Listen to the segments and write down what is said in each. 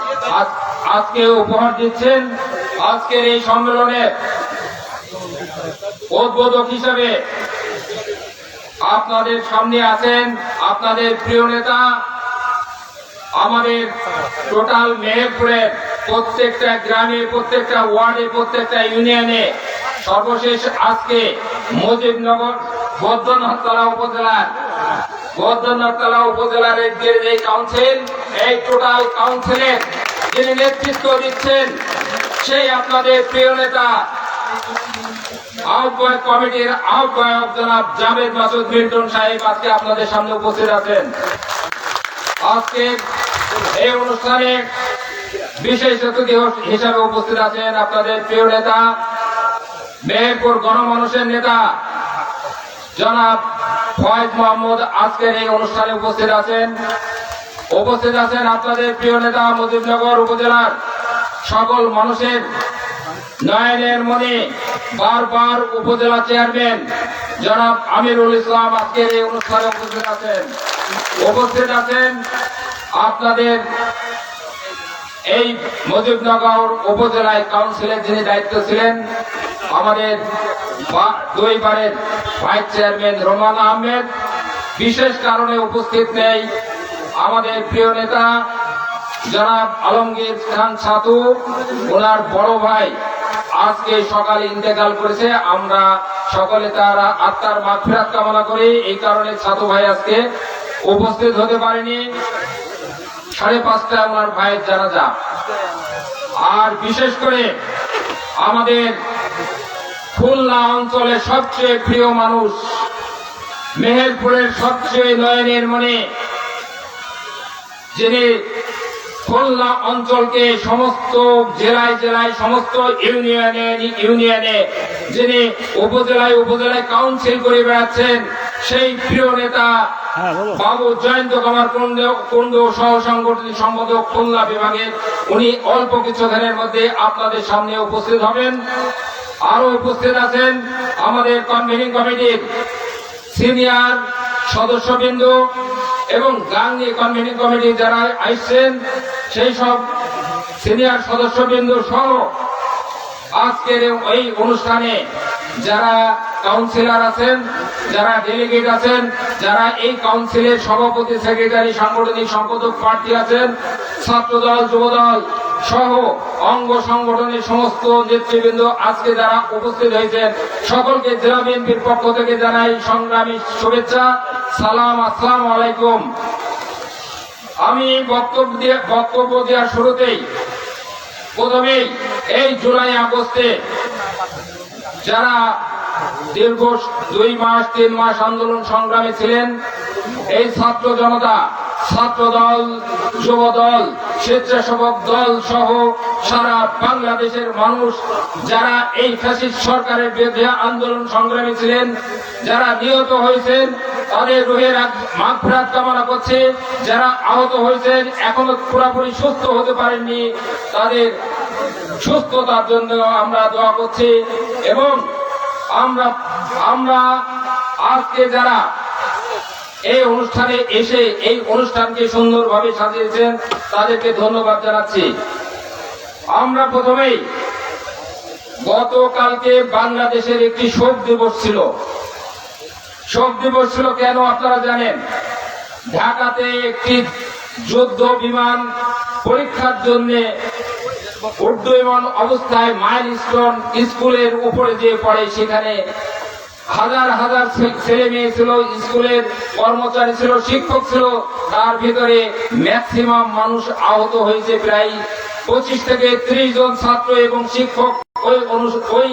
আজ- আজকে উপহার দিচ্ছেন আজকের এই সম্মেলনে উদ্বোধক হিসাবে আপনাদের সামনে আছেন আপনাদের প্রিয় নেতা, আমাদের টোটাল মেহেরপুরের প্রত্যেকটা গ্রামে প্রত্যেকটা ওয়ার্ডে, প্রত্যেকটা ইউনিয়নে সর্বশেষ আজকে মুজিবনগর বৈদ্যনাথতলা উপজেলার বৈদ্যনাথতলা উপজেলার যে কাউন্সিল এই টোটাল কাউন্সিলের যিনি নেতৃত্ব দিচ্ছেন, সেই আপনাদের প্রিয় নেতা, আহ্বায়ক কমিটির আহ্বায়ক জনাব জাভেদ মাসুদ মিল্টন সাহেব আজকে আপনাদের সামনে উপস্থিত আছেন। আজকে এই অনুষ্ঠানে বিশেষ অতিথি হিসাবে উপস্থিত আছেন আপনাদের প্রিয় নেতা, মেহেরপুর গণমানুষের নেতা, জনাব ফয়েজ মোহাম্মদ আজকের এই অনুষ্ঠানে উপস্থিত আছেন। উপস্থিত আছেন আপনাদের প্রিয় নেতা মুজিবনগর উপজেলার সকল মানুষের নয়নের মনে বারবার উপজেলা চেয়ারম্যান জনাব আমিরুল ইসলাম আজকের এই অনুষ্ঠানে উপস্থিত আছেন। উপস্থিত আছেন আপনাদের এই মুজিবনগর উপজেলায় কাউন্সিলের যিনি দায়িত্ব ছিলেন, আমাদের দুইবারের ভাইস চেয়ারম্যান রোমান আহমেদ। বিশেষ কারণে উপস্থিত নেই। আমাদের প্রিয় নেতা জনাব আলমগীর খান সাতু ওনার বড় ভাই আজকে সকালে ইন্তেকাল করেছে। আমরা সকলে তার আত্মার মাগফিরাত কামনা করি। এই কারণে সাতু ভাই আজকে উপস্থিত হতে পারেনি। সাড়ে পাঁচটা ওনার ভাইয়ের জানাজা। আর বিশেষ করে আমাদের খুলনা অঞ্চলের সবচেয়ে প্রিয় মানুষ মেহেরপুরের সবচেয়ে নয়নের মনে যিনি খুলনা অঞ্চলকে সমস্ত জেলায় জেলায় সমস্ত ইউনিয়নে ইউনিয়নে যিনি উপজেলায় উপজেলায় কাউন্সিল করে বেড়াচ্ছেন সেই প্রিয় নেতা বাবু জয়ন্ত কুমার কুণ্ড কুণ্ড সহ সাংগঠনিক সম্পাদক খুলনা বিভাগের উনি অল্প কিছুদিনের মধ্যে আপনাদের সামনে উপস্থিত হবেন। আরও উপস্থিত আছেন আমাদের কনভেনিং কমিটির সিনিয়র সদস্যবৃন্দ। এবং গাঙ্গি কনভেনিং কমিটি যারা আসছেন সেই সব সিনিয়র সদস্যবৃন্দ সহ আজকের এই অনুষ্ঠানে যারা কাউন্সিলর আছেন, যারা ডেলিগেট আছেন, যারা এই কাউন্সিলের সভাপতি, সেক্রেটারি, সাংগঠনিক সম্পাদক প্রার্থী আছেন, ছাত্রদল, যুবদল সহ অঙ্গ সংগঠনের সমস্ত নেতৃবৃন্দ আজকে যারা উপস্থিত হয়েছেন, সকলকে জেলা বিএনপির পক্ষ থেকে জানাই সংগ্রামী শুভেচ্ছা। সালাম, আসসালাম আলাইকুম। আমি বক্তব্য দিয়ে বক্তব্য দেওয়ার শুরুতেই প্রথমেই এই জুলাই আগস্টে যারা দীর্ঘ দুই মাস, তিন মাস আন্দোলন সংগ্রামে ছিলেন, এই ছাত্র জনতা ছাত্র দল যুব দল স্বেচ্ছাসেবক দল সহ সারা বাংলাদেশের মানুষ, যারা এই ফ্যাসিস্ট সরকারের বিরুদ্ধে আন্দোলন সংগ্রামী ছিলেন, যারা নিহত হয়েছেন, তাদের রুহের মাগফিরাত কামনা করছে। যারা আহত হয়েছেন, এখনও পুরোপুরি সুস্থ হতে পারেননি, তাদের সুস্থতার জন্য আমরা দোয়া করছি। এবং আমরা আমরা আজকে যারা এই অনুষ্ঠানে এসে এই অনুষ্ঠানকে সুন্দরভাবে সাজিয়েছেন, তাদেরকে ধন্যবাদ জানাচ্ছি। আমরা প্রথমেই গতকালকে বাংলাদেশের একটি শোক দিবস ছিল। শোক দিবস ছিল কেন আপনারা জানেন? ঢাকাতে একটি যুদ্ধ বিমান পরীক্ষার জন্য উড্ডয়মান অবস্থায় মাইল স্টোন স্কুলের উপরে যে পড়ে। সেখানে হাজার হাজার ছেলে মেয়ে ছিল, স্কুলের কর্মচারী ছিল, শিক্ষক ছিল। তার ভিতরে ম্যাক্সিমাম মানুষ আহত হয়েছে প্রায় পঁচিশ থেকে ত্রিশ জন ছাত্র এবং শিক্ষক ওই ওই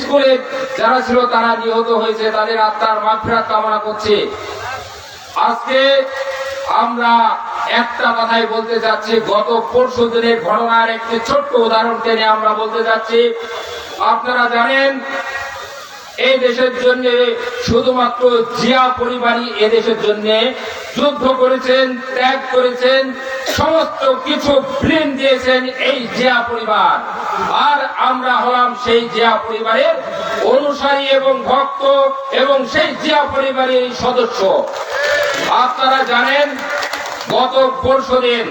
স্কুলে যারা ছিল তারা নিহত হয়েছে, তাদের আত্মার মাফিরাত কামনা করছে। আজকে আমরা একটা কথাই বলতে চাচ্ছি গত পরশু দিনের ঘটনার একটি ছোট্ট উদাহরণ টেনে আমরা বলতে চাচ্ছি আপনারা জানেন এই দেশের জন্য শুধুমাত্র জিয়া পরিবারই এ দেশের জন্য যুদ্ধ করেছেন, ত্যাগ করেছেন, সমস্ত কিছু ফিল্ম দিয়েছেন এই জিয়া পরিবার। আর আমরা হলাম সেই জিয়া পরিবারের অনুসারী এবং ভক্ত এবং সেই জিয়া পরিবারের সদস্য। আপনারা জানেন, গত পরশু দিন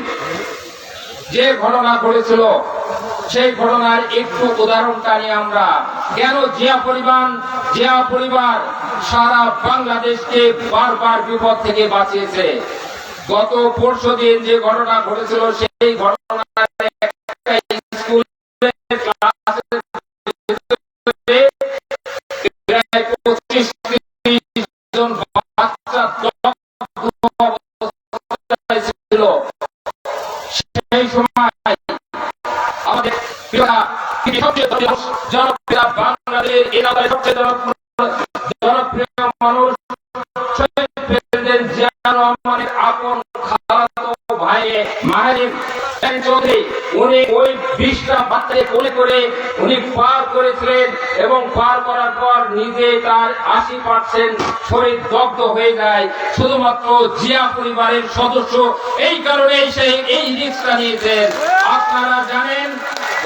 যে ঘটনা ঘটেছিল, সেই ঘটনার একটু উদাহরণ টানি আমরা কেন জিয়া পরিবার জিয়া পরিবার সারা বাংলাদেশকে বারবার বিপদ থেকে বাঁচিয়েছে? গত পরশু দিন যে ঘটনা ঘটেছিল, সেই ঘটনা বাচ্চাকে কোলে করে উনি পার করেছিলেন এবং পার করার পর নিজে তার আশি পার্সেন্ট শরীর দগ্ধ হয়ে যায়। শুধুমাত্র জিয়া পরিবারের সদস্য এই কারণে সেই এই রিক্সটা নিয়েছেন। আপনারা জানেন,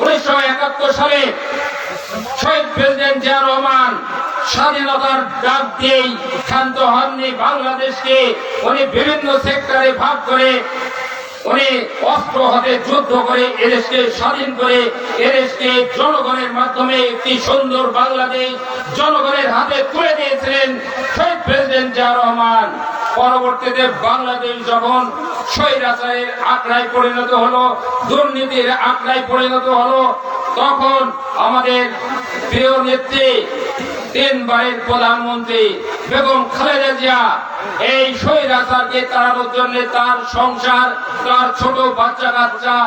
উনিশশো একাত্তর সালে শহীদ প্রেসিডেন্ট জিয়া রহমান স্বাধীনতার ডাক দিয়েই শান্ত হননি বাংলাদেশকে। উনি বিভিন্ন সেক্টরে ভাগ করে উনি অস্ত্র হাতে যুদ্ধ করে এদেশকে স্বাধীন করে, এদেশকে জনগণের মাধ্যমে একটি সুন্দর বাংলাদেশ জনগণের হাতে তুলে দিয়েছিলেন শহীদ প্রেসিডেন্ট জিয়া রহমান। পরবর্তীতে বাংলাদেশ যখন স্বৈরাচারের আঁকড়ায় পরিণত হলো, দুর্নীতির আঁকড়ায় পরিণত হলো, তখন আমাদের প্রিয় নেত্রী তিনবারের প্রধানমন্ত্রী বেগম খালেদা জিয়া, এই সৈরাচারকে তাড়ানোর জন্য তার সংসার, তার ছোট বাচ্চা কাচ্চা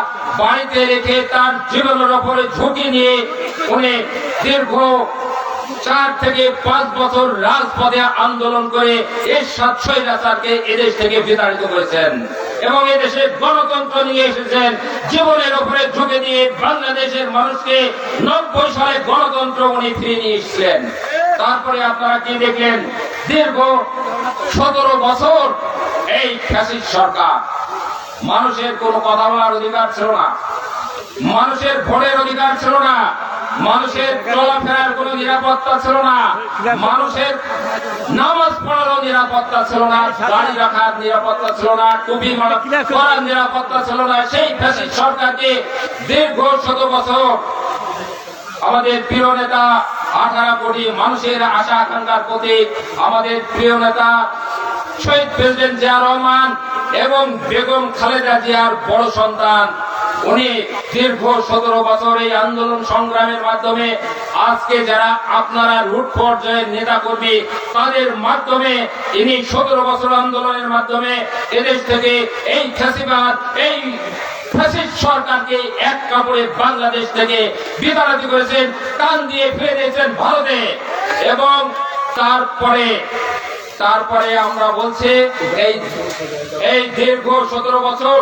বাড়িতে রেখে তার জীবনের ওপরে ঝুঁকি নিয়ে উনি দীর্ঘ চার থেকে পাঁচ বছর রাজপথে আন্দোলন করে এর সাত স্বৈরাচারকে এদেশ থেকে বিতাড়িত করেছেন। এবং এদেশে গণতন্ত্র নিয়ে এসেছেন। জীবনের উপরে ঝুঁকে দিয়ে বাংলাদেশের মানুষকে নব্বই সালে গণতন্ত্র উনি ফিরিয়ে নিয়ে এসেছিলেন তারপরে আপনারা কি দেখলেন? দীর্ঘ সতেরো বছর এই ফ্যাসিস্ট সরকার। মানুষের কোনো কথা বলার অধিকার ছিল না। মানুষের ভোটের অধিকার ছিল না। মানুষের চলাফেরার কোনো নিরাপত্তা ছিল না। মানুষের নামাজ পড়ারও নিরাপত্তা ছিল না, গাড়ি রাখার নিরাপত্তা ছিল না, টুপি করার নিরাপত্তা ছিল না। সেই ফ্যাসিস্ট সরকারকে দীর্ঘ শত বছর আমাদের প্রিয় নেতা আঠারো কোটি মানুষের আশা আকাঙ্ক্ষার প্রতি আমাদের প্রিয় নেতা শহীদ প্রেসিডেন্ট জিয়া রহমান এবং বেগম খালেদা জিয়ার বড় সন্তান উনি দীর্ঘ সতেরো বছর এই আন্দোলন সংগ্রামের মাধ্যমে আজকে যারা আপনারা রুট পর্যায়ের নেতা কর্মী তাদের মাধ্যমে ইনি সতেরো বছর আন্দোলনের মাধ্যমে এদেশ থেকে এই ফ্যাসিবাদ, এই সরকারকে এক কাপড়ে বাংলাদেশ থেকে বিতাড়িত করেছেন, টান দিয়ে ফেলে দিয়েছেন ভারতে। এবং তারপরে তারপরে আমরা বলছি, এই এই দীর্ঘ সতেরো বছর,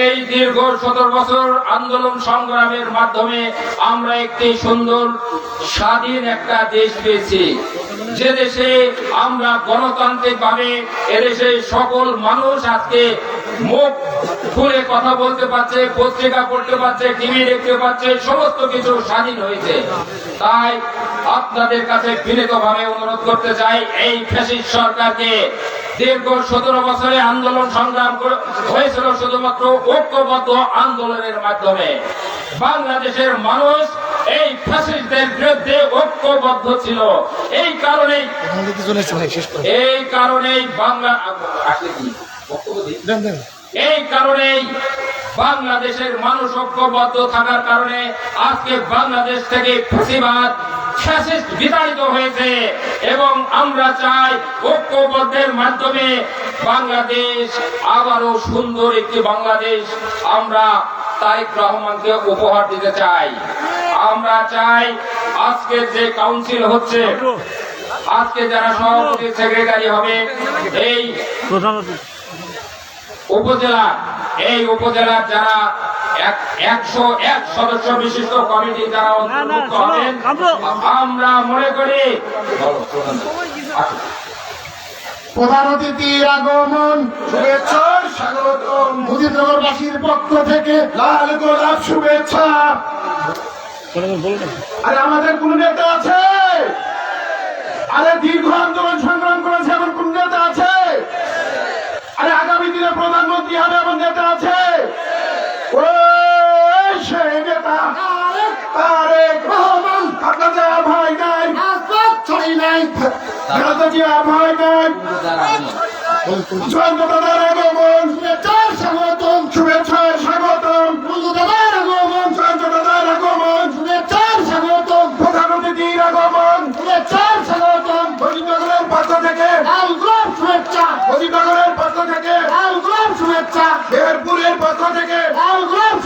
এই দীর্ঘ সতেরো বছর আন্দোলন সংগ্রামের মাধ্যমে আমরা একটি সুন্দর, স্বাধীন একটা দেশ পেয়েছি। যে দেশে আমরা গণতান্ত্রিক ভাবে এদেশে সকল মানুষ আজকে মুখ খুলে কথা বলতে পারছে, পত্রিকা পড়তে পারছে, টিভি দেখতে পাচ্ছে সমস্ত কিছু স্বাধীন হয়েছে। তাই আপনাদের কাছে বিনীত ভাবে অনুরোধ করতে চাই, এই ফ্যাসিস্ট সরকারকে দীর্ঘ সতেরো বছরে আন্দোলন সংগ্রাম হয়েছিল শুধুমাত্র ঐক্যবদ্ধ আন্দোলনের মাধ্যমে। বাংলাদেশের মানুষ এই ফ্যাসিস্টদের বিরুদ্ধে ঐক্যবদ্ধ ছিল। এই কারণেই আমাদের কি চলে এসছে ভাই শেষ করে। এই কারণেই বাংলা আসলে কি? এই কারণেই বাংলাদেশের মানুষ ঐক্যবদ্ধ থাকার কারণে আজকে বাংলাদেশ থেকে ফ্যাসিস্ট বিতাড়িত হয়েছে এবং আমরা চাই ঐক্যবদ্ধের মাধ্যমে বাংলাদেশ আবারও সুন্দর একটি বাংলাদেশ আমরা তারেক রহমানকে উপহার দিতে চাই। আমরা চাই আজকে যে কাউন্সিল হচ্ছে আজকে যারা সভাপতি সেক্রেটারি হবে এই উপজেলা এই উপজেলার যারা একশো এক সদস্য বিশিষ্ট কমিটি যারা অন্তর্ভুক্ত হবেন আমরা মনে করি প্রধান অতিথির আগমন শুভেচ্ছা স্বাগতম। মুজিবনগরবাসীর পক্ষ থেকে লাল গোলাপ শুভেচ্ছা। আরে আমাদের কোন নেতা আছে? আরে দীর্ঘ আন্দোলন সংগ্রাম করেছে এমন কোন নেতা আছে? আরে আগামী দিনে প্রধানমন্ত্রী হবে এমন নেতা আছে? ও সেই নেতা। তারেক রহমান। খাতা ভাই নাই ছড়ি নাই খাতা ভাই নাই। জয়ন্ত দাদার ফরিদনগরের পক্ষ থেকে লাল গোলাপ শুভেচ্ছা। মেহেরপুরের পক্ষ থেকে লাল গোলাপ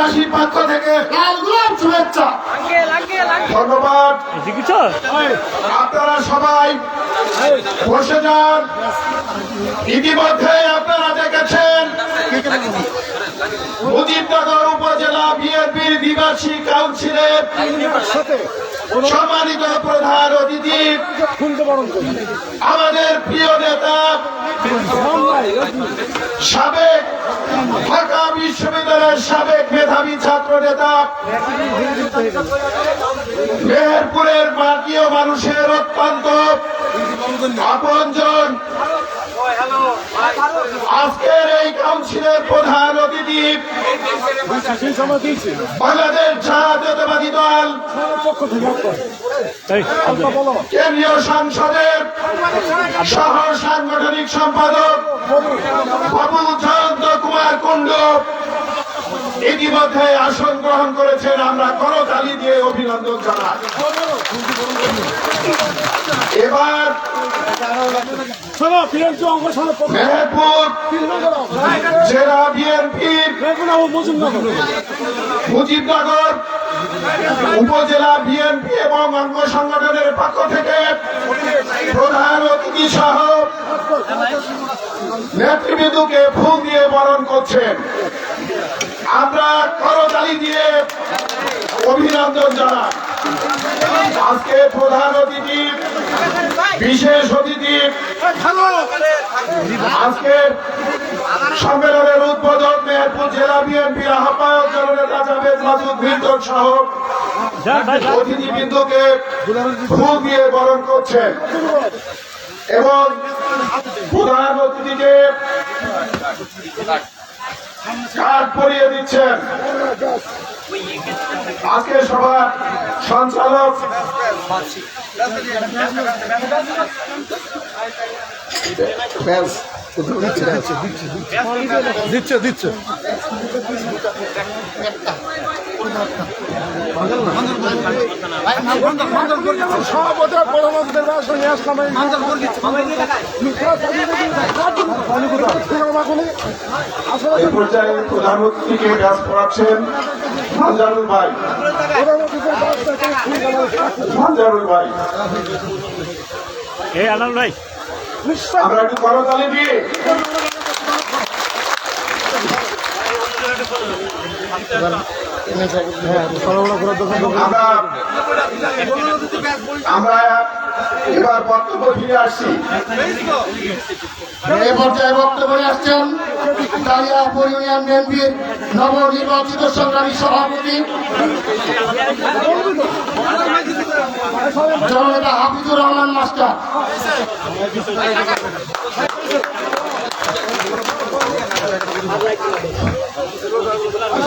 মুজিবনগরবাসীর পক্ষ থেকে লাল গোলাপ শুভেচ্ছা। ধন্যবাদ। আপনারা সবাই বসে যান। ইতিমধ্যে আপনারা দেখেছেন মুজিবনগর উপজেলা বিএনপির নিবাসী কাউন্সিলের সম্মানিত প্রধান অতিথি, আমাদের প্রিয় নেতা, সাবেক ঢাকা বিশ্ববিদ্যালয়ের সাবেক মেধাবী ছাত্র নেতা, মেহেরপুরের মাটিও মানুষের অত্যন্ত আপনজন আজকের এই কাউন্সিলের প্রধান অতিথি বাংলাদেশ জাতীয়তাবাদী দল। কেন্দ্রীয় সংসদের সহ সাংগঠনিক সম্পাদক বাবু জয়ন্ত কুমার কুণ্ড ইতিমধ্যে আসন গ্রহণ করেছেন। আমরা করতালি দিয়ে অভিনন্দন জানাই। এবার মেহেরপুর জেলা বিএনপির মুজিবনগর উপজেলা বিএনপি এবং অঙ্গ সংগঠনের পক্ষ থেকে প্রধান অতিথি সহ নেতৃবৃন্দকে ফুল দিয়ে বরণ করছেন। আমরা করতালি দিয়ে অভিনন্দন জানাই। আজকে প্রধান অতিথি, বিশেষ অতিথি। আজকে সম্মেলনের উদ্বোধন মেহেরপুর জেলা বিএনপির আহ্বায়ক জননেতা জাভেদ মাসুদ মিল্টন সহ অতিথিবৃন্দকে ফুল দিয়ে বরণ করছেন। এবং প্রধান অতিথিকে কার্ড পরিয়ে দিচ্ছেন। আজকে সবার সঞ্চালক দিচ্ছে দিচ্ছে। এই পর্যায়ে প্রধান অতিথিকে ব্যাস পড়াচ্ছেন মানজারুল ভাই। মানজারুল ভাই। এই আনাল ভাই। আমরা একটু করতালি আমরা আমরা এবার বক্তব্য আসছি। আসছেন নবনির্বাচিত সংগ্রামী সভাপতি জননেতা হাফিজুর রহমান মাস্টার।